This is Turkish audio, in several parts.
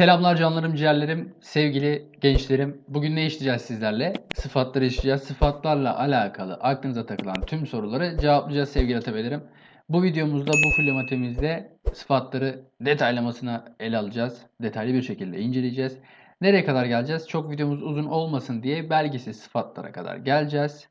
Selamlar canlarım, ciğerlerim, sevgili gençlerim. Bugün ne işleyeceğiz sizlerle? Sıfatları işleyeceğiz. Sıfatlarla alakalı aklınıza takılan tüm soruları cevaplayacağız sevgili atabelerim. Bu videomuzda bu fullematemizde sıfatları detaylamasına ele alacağız. Detaylı bir şekilde inceleyeceğiz. Nereye kadar geleceğiz? Çok videomuz uzun olmasın diye belgesiz sıfatlara kadar geleceğiz.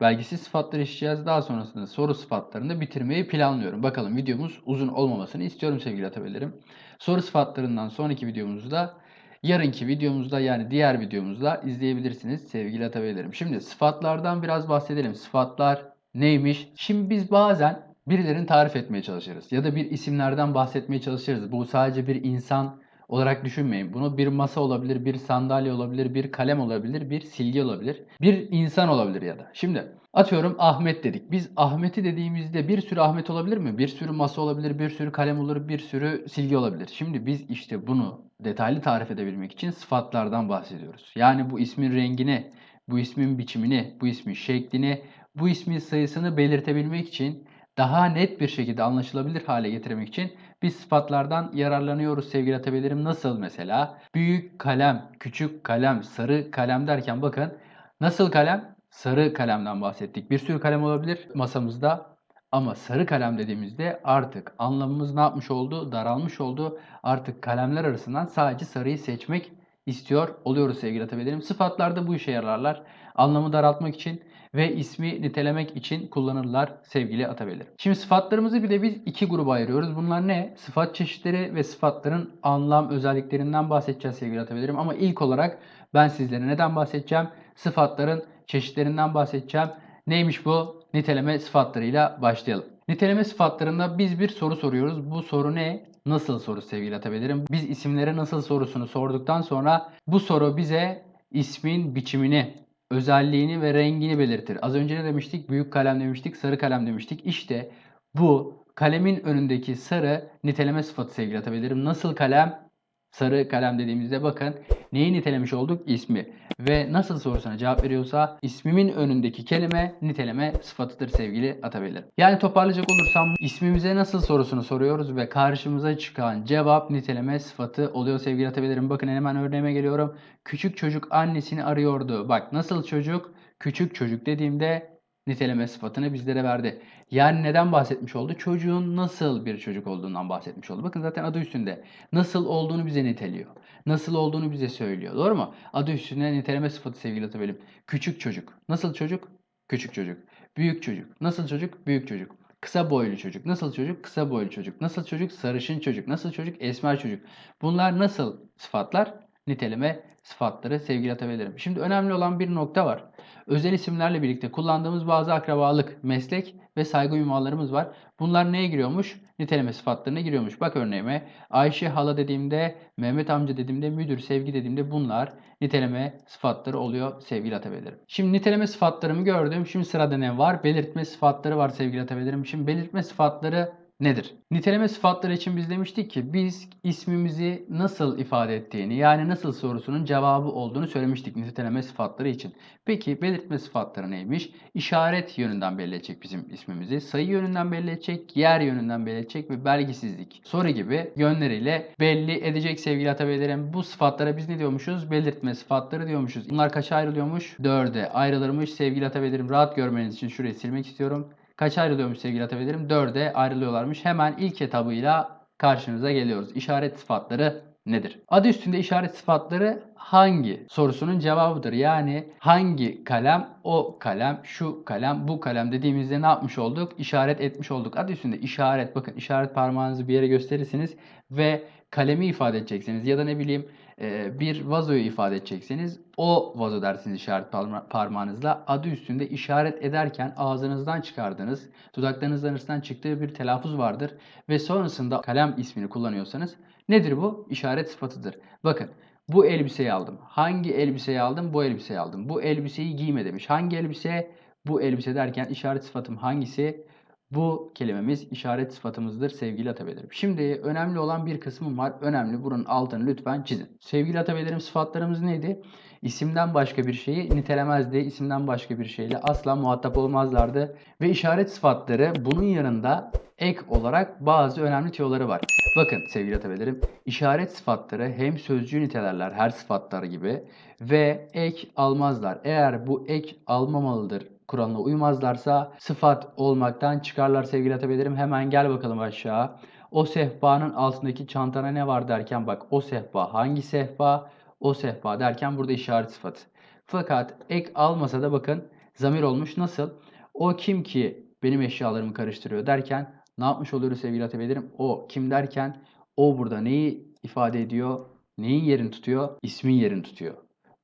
Belgesiz sıfatları işleyeceğiz. Daha sonrasında soru sıfatlarını bitirmeyi planlıyorum. Bakalım videomuz uzun olmamasını istiyorum sevgili atabelerim. Soru sıfatlarından sonraki videomuzda yarınki videomuzda yani diğer videomuzda izleyebilirsiniz sevgili atabelerim. Şimdi sıfatlardan biraz bahsedelim. Sıfatlar neymiş? Şimdi biz bazen birilerini tarif etmeye çalışırız. Ya da bir isimlerden bahsetmeye çalışırız. Bu sadece bir insan olarak düşünmeyin. Bunu bir masa olabilir, bir sandalye olabilir, bir kalem olabilir, bir silgi olabilir. Bir insan olabilir ya da. Şimdi atıyorum Ahmet dedik. Biz Ahmet'i dediğimizde bir sürü Ahmet olabilir mi? Bir sürü masa olabilir, bir sürü kalem olur, bir sürü silgi olabilir. Şimdi biz işte bunu detaylı tarif edebilmek için sıfatlardan bahsediyoruz. Yani bu ismin rengini, bu ismin biçimini, bu ismin şeklini, bu ismin sayısını belirtebilmek için daha net bir şekilde anlaşılabilir hale getirmek için biz sıfatlardan yararlanıyoruz sevgili atabelerim. Nasıl mesela? Büyük kalem, küçük kalem, sarı kalem derken bakın nasıl kalem? Sarı kalemden bahsettik. Bir sürü kalem olabilir masamızda ama sarı kalem dediğimizde artık anlamımız ne yapmış oldu? Daralmış oldu. Artık kalemler arasından sadece sarıyı seçmek istiyor oluyoruz sevgili atabelerim. Sıfatlarda bu işe yararlar. Anlamı daraltmak için ve ismi nitelemek için kullanırlar sevgili atabelerim. Şimdi sıfatlarımızı bir de biz iki gruba ayırıyoruz. Bunlar ne? Sıfat çeşitleri ve sıfatların anlam özelliklerinden bahsedeceğiz sevgili atabelerim. Ama ilk olarak ben sizlere neden bahsedeceğim? Sıfatların çeşitlerinden bahsedeceğim. Neymiş bu? Niteleme sıfatlarıyla başlayalım. Niteleme sıfatlarında biz bir soru soruyoruz. Bu soru ne? Nasıl soru sevgili atabelerim? Biz isimlere nasıl sorusunu sorduktan sonra bu soru bize ismin biçimini, özelliğini ve rengini belirtir. Az önce ne demiştik? Büyük kalem demiştik, sarı kalem demiştik. İşte bu kalemin önündeki sarı niteleme sıfatı sevgili atabelerim. Nasıl kalem? Sarı kalem dediğimizde bakın neyi nitelemiş olduk? İsmi. Ve nasıl sorusuna cevap veriyorsa ismimin önündeki kelime niteleme sıfatıdır sevgili atabelerim. Yani toparlayacak olursam ismimize nasıl sorusunu soruyoruz ve karşımıza çıkan cevap niteleme sıfatı oluyor sevgili atabelerim. Bakın hemen örneğime geliyorum. Küçük çocuk annesini arıyordu. Bak nasıl çocuk? Küçük çocuk dediğimde niteleme sıfatını bizlere verdi. Yani neden bahsetmiş oldu? Çocuğun nasıl bir çocuk olduğundan bahsetmiş oldu. Bakın zaten adı üstünde. Nasıl olduğunu bize niteliyor. Nasıl olduğunu bize söylüyor. Doğru mu? Adı üstünde niteleme sıfatı sevgili atabelerim. Küçük çocuk. Nasıl çocuk? Küçük çocuk. Büyük çocuk. Nasıl çocuk? Büyük çocuk. Kısa boylu çocuk. Nasıl çocuk? Kısa boylu çocuk. Nasıl çocuk? Sarışın çocuk. Nasıl çocuk? Esmer çocuk. Bunlar nasıl sıfatlar? Niteleme sıfatları sevgili atabelerim. Şimdi önemli olan bir nokta var. Özel isimlerle birlikte kullandığımız bazı akrabalık, meslek ve saygı ünvanlarımız var. Bunlar neye giriyormuş? Niteleme sıfatlarına giriyormuş. Bak örneğime Ayşe hala dediğimde, Mehmet amca dediğimde, müdür, sevgi dediğimde bunlar niteleme sıfatları oluyor sevgili atabelerim. Şimdi niteleme sıfatlarımı gördüm. Şimdi sırada ne var? Belirtme sıfatları var sevgili atabelerim. Şimdi belirtme sıfatları nedir? Niteleme sıfatları için biz demiştik ki biz ismimizi nasıl ifade ettiğini yani nasıl sorusunun cevabı olduğunu söylemiştik niteleme sıfatları için. Peki belirtme sıfatları neymiş? İşaret yönünden belli edecek bizim ismimizi, sayı yönünden belli edecek, yer yönünden belli edecek ve belgisizlik, soru gibi yönleriyle belli edecek sevgili atabelerim. Bu sıfatlara biz ne diyormuşuz? Belirtme sıfatları diyormuşuz. Bunlar kaça ayrılıyormuş? Dörde ayrılırmış sevgili atabelerim. Rahat görmeniz için şurayı silmek istiyorum. Kaç ayrılıyormuş sevgili atabelerim? 4'e ayrılıyorlarmış. Hemen ilk etabıyla karşınıza geliyoruz. İşaret sıfatları nedir? Adı üstünde işaret sıfatları hangi sorusunun cevabıdır. Yani hangi kalem o kalem, şu kalem, bu kalem dediğimizde ne yapmış olduk? İşaret etmiş olduk. Adı üstünde işaret. Bakın işaret parmağınızı bir yere gösterirsiniz ve kalemi ifade edeceksiniz ya da ne bileyim e, bir vazoyu ifade edeceksiniz. O vazo dersiniz işaret parmağınızla. Adı üstünde işaret ederken ağzınızdan çıkardığınız, dudaklarınızın arasından çıktığı bir telaffuz vardır. Ve sonrasında kalem ismini kullanıyorsanız nedir bu? İşaret sıfatıdır. Bakın bu elbiseyi aldım. Hangi elbiseyi aldım? Bu elbiseyi aldım. Bu elbiseyi giyme demiş. Hangi elbise? Bu elbise derken işaret sıfatım hangisi? Bu kelimemiz işaret sıfatımızdır sevgili atabelerim. Şimdi önemli olan bir kısmım var. Önemli. Bunun altını lütfen çizin. Sevgili atabelerim sıfatlarımız neydi? İsimden başka bir şeyi nitelemezdi. İsimden başka bir şeyle asla muhatap olmazlardı. Ve işaret sıfatları bunun yanında ek olarak bazı önemli tüyoları var. Bakın sevgili atabelerim, işaret sıfatları hem sözcüğü nitelerler her sıfatlar gibi ve ek almazlar. Eğer bu ek almamalıdır kuralına uymazlarsa sıfat olmaktan çıkarlar sevgili atabelerim. Hemen gel bakalım aşağı. O sehpanın altındaki çantana ne var derken bak o sehpa hangi sehpa? O sehpa derken burada işaret sıfatı. Fakat ek almasa da bakın zamir olmuş. Nasıl? O kim ki benim eşyalarımı karıştırıyor derken ne yapmış oluyoruz sevgili atabelerim? O kim derken o burada neyi ifade ediyor? Neyin yerini tutuyor? İsmin yerini tutuyor.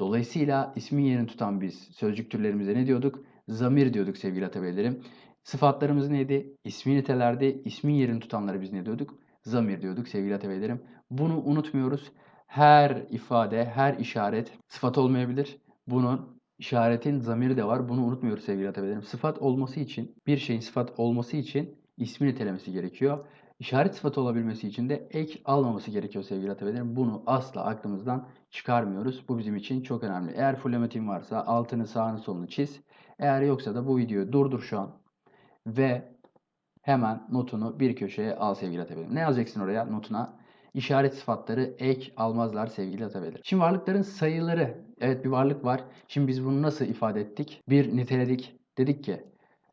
Dolayısıyla ismin yerini tutan biz sözcük türlerimize ne diyorduk? Zamir diyorduk sevgili atabelerim. Sıfatlarımız neydi? İsmi nitelerdi. İsmin yerini tutanları biz ne diyorduk? Zamir diyorduk sevgili atabelerim. Bunu unutmuyoruz. Her ifade, her işaret sıfat olmayabilir. Bunun işaretin zamiri de var. Bunu unutmuyoruz sevgili atabelerim. Sıfat olması için, bir şeyin sıfat olması için ismi nitelemesi gerekiyor. İşaret sıfatı olabilmesi için de ek almaması gerekiyor sevgili atabelerim. Bunu asla aklımızdan çıkarmıyoruz. Bu bizim için çok önemli. Eğer fullematin varsa altını sağını solunu çiz. Eğer yoksa da bu videoyu durdur şu an ve hemen notunu bir köşeye al sevgili atabelerim. Ne yazacaksın oraya notuna? İşaret sıfatları ek almazlar sevgili atabelerim. Şimdi varlıkların sayıları. Evet bir varlık var. Şimdi biz bunu nasıl ifade ettik? Bir niteledik. Dedik ki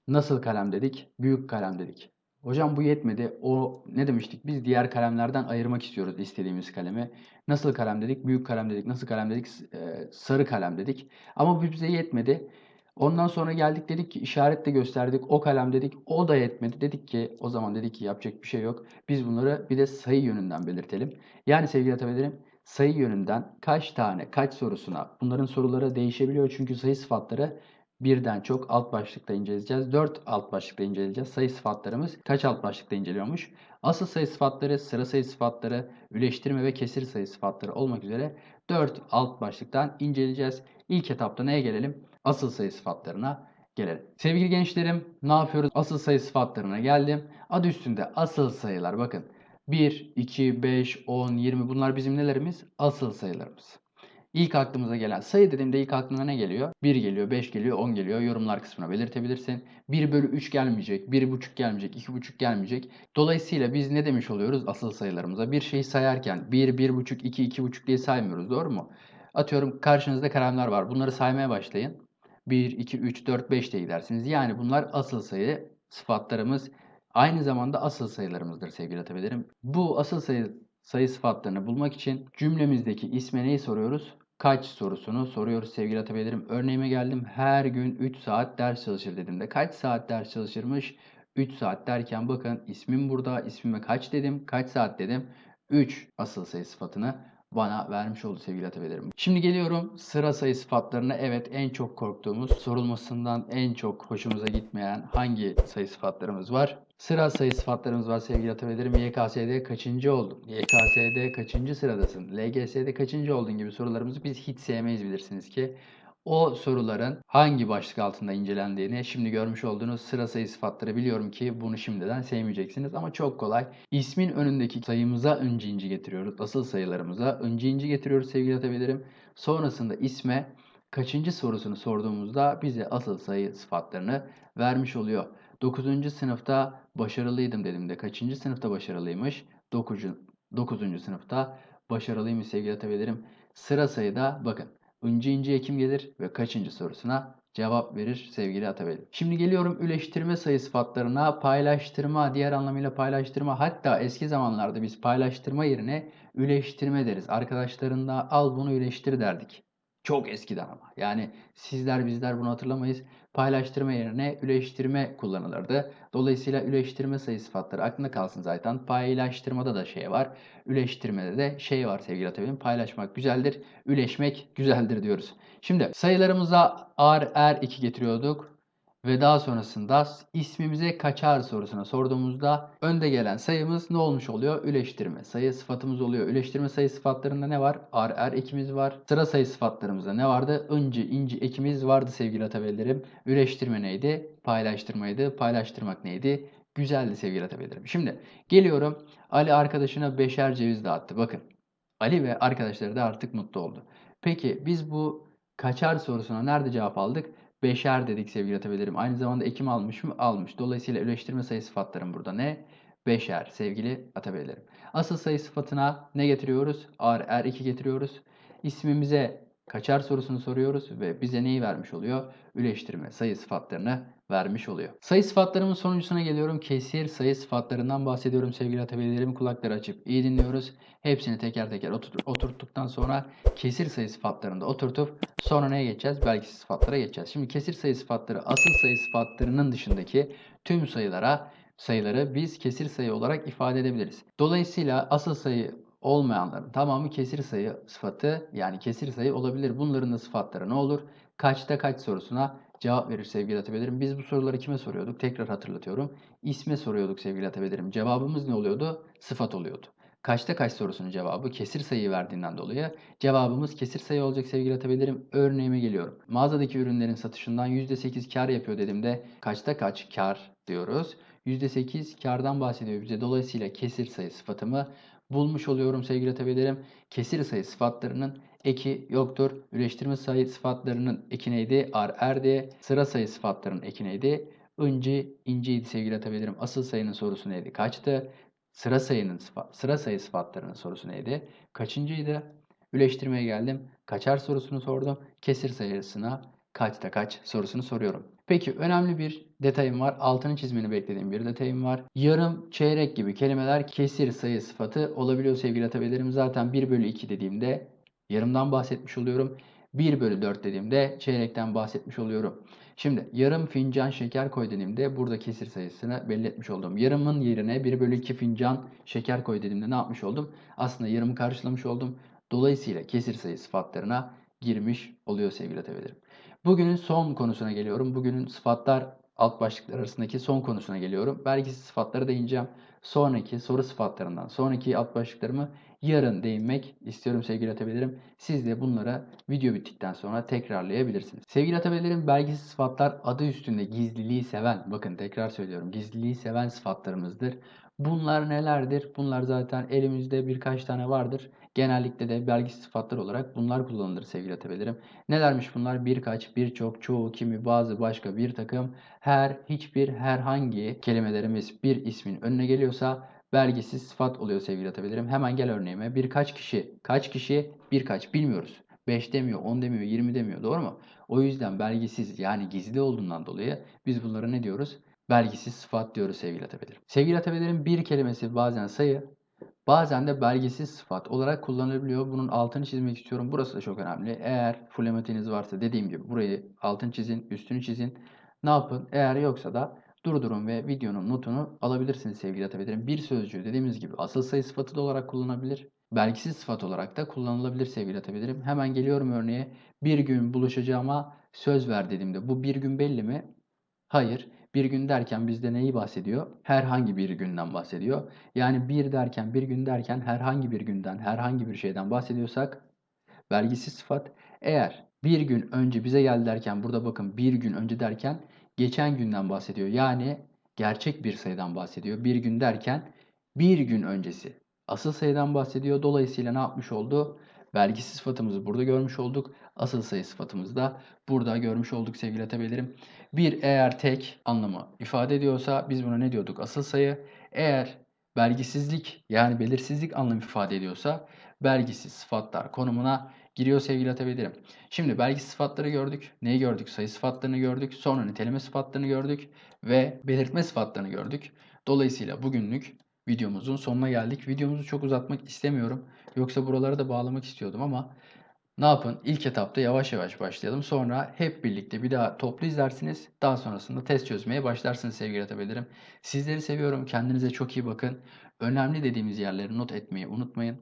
nasıl kalem dedik? Büyük kalem dedik. Hocam bu yetmedi. O ne demiştik? Biz diğer kalemlerden ayırmak istiyoruz istediğimiz kalemi. Nasıl kalem dedik? Büyük kalem dedik. Nasıl kalem dedik? Ee, sarı kalem dedik. Ama bu bize yetmedi. Ondan sonra geldik dedik ki işaret de gösterdik. O kalem dedik. O da yetmedi. Dedik ki o zaman dedik ki yapacak bir şey yok. Biz bunları bir de sayı yönünden belirtelim. Yani sevgili atabelerim sayı yönünden kaç tane kaç sorusuna bunların soruları değişebiliyor. Çünkü sayı sıfatları birden çok alt başlıkta inceleyeceğiz. 4 alt başlıkta inceleyeceğiz. Sayı sıfatlarımız kaç alt başlıkta inceliyormuş? Asıl sayı sıfatları, sıra sayı sıfatları, üleştirme ve kesir sayı sıfatları olmak üzere 4 alt başlıktan inceleyeceğiz. İlk etapta neye gelelim? Asıl sayı sıfatlarına gelelim. Sevgili gençlerim ne yapıyoruz? Asıl sayı sıfatlarına geldim. Adı üstünde asıl sayılar bakın. 1, 2, 5, 10, 20 bunlar bizim nelerimiz? Asıl sayılarımız. İlk aklımıza gelen sayı dediğimde ilk aklına ne geliyor? 1 geliyor, 5 geliyor, 10 geliyor. Yorumlar kısmına belirtebilirsin. 1 bölü 3 gelmeyecek, 1,5 gelmeyecek, 2,5 gelmeyecek. Dolayısıyla biz ne demiş oluyoruz asıl sayılarımıza? Bir şeyi sayarken 1, 1,5, 2, 2,5 diye saymıyoruz doğru mu? Atıyorum karşınızda kalemler var. Bunları saymaya başlayın. 1, 2, 3, 4, 5 diye gidersiniz. Yani bunlar asıl sayı sıfatlarımız. Aynı zamanda asıl sayılarımızdır sevgili atabelerim. Bu asıl sayı sayı sıfatlarını bulmak için cümlemizdeki isme neyi soruyoruz? Kaç sorusunu soruyoruz sevgili atabelerim. Örneğime geldim. Her gün 3 saat ders çalışır dediğimde kaç saat ders çalışırmış? 3 saat derken bakın ismim burada. İsmime kaç dedim? Kaç saat dedim? 3 asıl sayı sıfatını bana vermiş oldu sevgili atabelerim. Şimdi geliyorum sıra sayı sıfatlarına. Evet en çok korktuğumuz, sorulmasından en çok hoşumuza gitmeyen hangi sayı sıfatlarımız var? Sıra sayı sıfatlarımız var sevgili atabelerim. YKS'de kaçıncı oldun? YKS'de kaçıncı sıradasın? LGS'de kaçıncı oldun gibi sorularımızı biz hiç sevmeyiz bilirsiniz ki. O soruların hangi başlık altında incelendiğini şimdi görmüş olduğunuz sıra sayı sıfatları biliyorum ki bunu şimdiden sevmeyeceksiniz ama çok kolay. İsmin önündeki sayımıza önce inci getiriyoruz. Asıl sayılarımıza önce inci getiriyoruz sevgili atabelerim. Sonrasında isme kaçıncı sorusunu sorduğumuzda bize asıl sayı sıfatlarını vermiş oluyor. 9. sınıfta başarılıydım dediğimde kaçıncı sınıfta başarılıymış? 9. 9. sınıfta başarılıymış sevgili atabelerim. Sıra sayıda bakın Önce ince ekim gelir ve kaçıncı sorusuna cevap verir sevgili Atabeli. Şimdi geliyorum üleştirme sayı sıfatlarına. Paylaştırma, diğer anlamıyla paylaştırma. Hatta eski zamanlarda biz paylaştırma yerine üleştirme deriz. Arkadaşlarında al bunu üleştir derdik. Çok eskiden ama. Yani sizler bizler bunu hatırlamayız. Paylaştırma yerine üleştirme kullanılırdı. Dolayısıyla üleştirme sayı sıfatları aklında kalsın zaten. Paylaştırmada da şey var. Üleştirmede de şey var sevgili Atabey'im. Paylaşmak güzeldir, üleşmek güzeldir diyoruz. Şimdi sayılarımıza ar, er, 2 getiriyorduk. Ve daha sonrasında ismimize kaçar sorusuna sorduğumuzda önde gelen sayımız ne olmuş oluyor? Üleştirme. Sayı sıfatımız oluyor. Üleştirme sayı sıfatlarında ne var? Ar, er ekimiz var. Sıra sayı sıfatlarımızda ne vardı? Inci, inci ekimiz vardı sevgili atabeylerim. Üleştirme neydi? Paylaştırmaydı. Paylaştırmak neydi? Güzeldi sevgili atabeylerim. Şimdi geliyorum. Ali arkadaşına beşer ceviz dağıttı. Bakın. Ali ve arkadaşları da artık mutlu oldu. Peki biz bu kaçar sorusuna nerede cevap aldık? Beşer dedik sevgili atabilirim. Aynı zamanda ekim almış mı? Almış. Dolayısıyla üleştirme sayı sıfatlarım burada ne? Beşer sevgili atabilirim. Asıl sayı sıfatına ne getiriyoruz? R, R2 getiriyoruz. İsmimize kaçar sorusunu soruyoruz ve bize neyi vermiş oluyor? Üleştirme sayı sıfatlarını vermiş oluyor. Sayı sıfatlarımın sonuncusuna geliyorum. Kesir sayı sıfatlarından bahsediyorum sevgili atabilirim. Kulakları açıp iyi dinliyoruz. Hepsini teker teker otur- oturttuktan sonra kesir sayı sıfatlarını da oturtup sonra neye geçeceğiz? Belki sıfatlara geçeceğiz. Şimdi kesir sayı sıfatları asıl sayı sıfatlarının dışındaki tüm sayılara sayıları biz kesir sayı olarak ifade edebiliriz. Dolayısıyla asıl sayı olmayanların tamamı kesir sayı sıfatı yani kesir sayı olabilir. Bunların da sıfatları ne olur? Kaçta kaç sorusuna cevap verir sevgili atabilirim. Biz bu soruları kime soruyorduk? Tekrar hatırlatıyorum. İsme soruyorduk sevgili atabilirim. Cevabımız ne oluyordu? Sıfat oluyordu. Kaçta kaç sorusunun cevabı kesir sayı verdiğinden dolayı cevabımız kesir sayı olacak sevgili atabilirim. Örneğime geliyorum. Mağazadaki ürünlerin satışından %8 kar yapıyor dediğimde kaçta kaç kar diyoruz. %8 kardan bahsediyor bize. Dolayısıyla kesir sayı sıfatımı bulmuş oluyorum sevgili atabilirim. Kesir sayı sıfatlarının eki yoktur. Üleştirme sayı sıfatlarının eki neydi? Ar, erdi. Sıra sayı sıfatlarının eki neydi? Inci, inciydi sevgili atabilirim. Asıl sayının sorusu neydi? Kaçtı? Sıra sayının sıra sayı sıfatlarının sorusu neydi? Kaçıncıydı? Üleştirmeye geldim. Kaçar sorusunu sordum. Kesir sayısına kaçta kaç sorusunu soruyorum. Peki önemli bir detayım var. Altını çizmeni beklediğim bir detayım var. Yarım, çeyrek gibi kelimeler kesir sayı sıfatı olabiliyor sevgili atabilirim. Zaten 1 bölü 2 dediğimde yarımdan bahsetmiş oluyorum. 1 bölü 4 dediğimde çeyrekten bahsetmiş oluyorum. Şimdi yarım fincan şeker koy dediğimde burada kesir sayısını belli etmiş oldum. Yarımın yerine 1 bölü 2 fincan şeker koy dediğimde ne yapmış oldum? Aslında yarımı karşılamış oldum. Dolayısıyla kesir sayı sıfatlarına girmiş oluyor sevgili atabilirim. Bugünün son konusuna geliyorum. Bugünün sıfatlar alt başlıklar arasındaki son konusuna geliyorum. Belgisiz sıfatlara değineceğim. Sonraki soru sıfatlarından sonraki alt başlıklarımı yarın değinmek istiyorum sevgili atabilirim. Siz de bunlara video bittikten sonra tekrarlayabilirsiniz. Sevgili atabilirim belgisiz sıfatlar adı üstünde gizliliği seven, bakın tekrar söylüyorum gizliliği seven sıfatlarımızdır. Bunlar nelerdir? Bunlar zaten elimizde birkaç tane vardır. Genellikle de belgisiz sıfatlar olarak bunlar kullanılır sevgili atabilirim. Nelermiş bunlar? Birkaç, birçok, çoğu, kimi, bazı, başka, bir takım, her, hiçbir, herhangi kelimelerimiz bir ismin önüne geliyorsa belgisiz sıfat oluyor sevgili atabilirim. Hemen gel örneğime. Birkaç kişi, kaç kişi, birkaç bilmiyoruz. 5 demiyor, 10 demiyor, 20 demiyor. Doğru mu? O yüzden belgisiz yani gizli olduğundan dolayı biz bunlara ne diyoruz? Belgisiz sıfat diyoruz sevgili atabilirim. Sevgili atabilirim bir kelimesi bazen sayı, Bazen de belgesiz sıfat olarak kullanılabiliyor. Bunun altını çizmek istiyorum. Burası da çok önemli. Eğer fulematiğiniz varsa dediğim gibi burayı altını çizin, üstünü çizin. Ne yapın? Eğer yoksa da durdurun ve videonun notunu alabilirsiniz sevgili atabilirim. Bir sözcüğü dediğimiz gibi asıl sayı sıfatı da olarak kullanabilir. Belgisiz sıfat olarak da kullanılabilir sevgili atabilirim. Hemen geliyorum örneğe. Bir gün buluşacağıma söz ver dediğimde bu bir gün belli mi? Hayır. Bir gün derken bizde neyi bahsediyor? Herhangi bir günden bahsediyor. Yani bir derken, bir gün derken herhangi bir günden, herhangi bir şeyden bahsediyorsak belgisiz sıfat. Eğer bir gün önce bize geldi derken burada bakın bir gün önce derken geçen günden bahsediyor. Yani gerçek bir sayıdan bahsediyor. Bir gün derken bir gün öncesi. Asıl sayıdan bahsediyor. Dolayısıyla ne yapmış oldu? Belgisiz sıfatımızı burada görmüş olduk. Asıl sayı sıfatımızı da burada görmüş olduk sevgili atabilirim. Bir eğer tek anlamı ifade ediyorsa biz buna ne diyorduk? Asıl sayı. Eğer belgisizlik yani belirsizlik anlamı ifade ediyorsa belgisiz sıfatlar konumuna giriyor sevgili atabilirim. Şimdi belgisiz sıfatları gördük. Neyi gördük? Sayı sıfatlarını gördük. Sonra niteleme sıfatlarını gördük. Ve belirtme sıfatlarını gördük. Dolayısıyla bugünlük videomuzun sonuna geldik. Videomuzu çok uzatmak istemiyorum. Yoksa buraları da bağlamak istiyordum ama ne yapın? İlk etapta yavaş yavaş başlayalım. Sonra hep birlikte bir daha toplu izlersiniz. Daha sonrasında test çözmeye başlarsınız sevgili atabilirim. Sizleri seviyorum. Kendinize çok iyi bakın. Önemli dediğimiz yerleri not etmeyi unutmayın.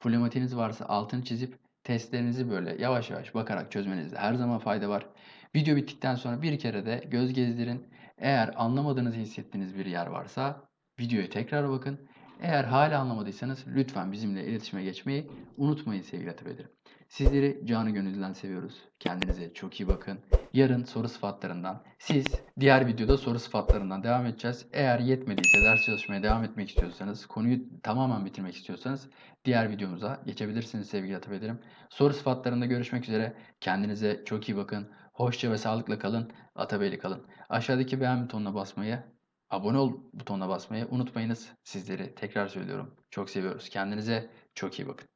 Fulematiğiniz varsa altını çizip testlerinizi böyle yavaş yavaş bakarak çözmenizde her zaman fayda var. Video bittikten sonra bir kere de göz gezdirin. Eğer anlamadığınızı hissettiğiniz bir yer varsa videoya tekrar bakın. Eğer hala anlamadıysanız lütfen bizimle iletişime geçmeyi unutmayın sevgili atabilirim. Sizleri canı gönülden seviyoruz. Kendinize çok iyi bakın. Yarın soru sıfatlarından, siz diğer videoda soru sıfatlarından devam edeceğiz. Eğer yetmediyse ders çalışmaya devam etmek istiyorsanız, konuyu tamamen bitirmek istiyorsanız diğer videomuza geçebilirsiniz sevgili atabilirim. Soru sıfatlarında görüşmek üzere. Kendinize çok iyi bakın. Hoşça ve sağlıkla kalın. Atabeyli kalın. Aşağıdaki beğen butonuna basmayı, abone ol butonuna basmayı unutmayınız. Sizleri tekrar söylüyorum. Çok seviyoruz. Kendinize çok iyi bakın.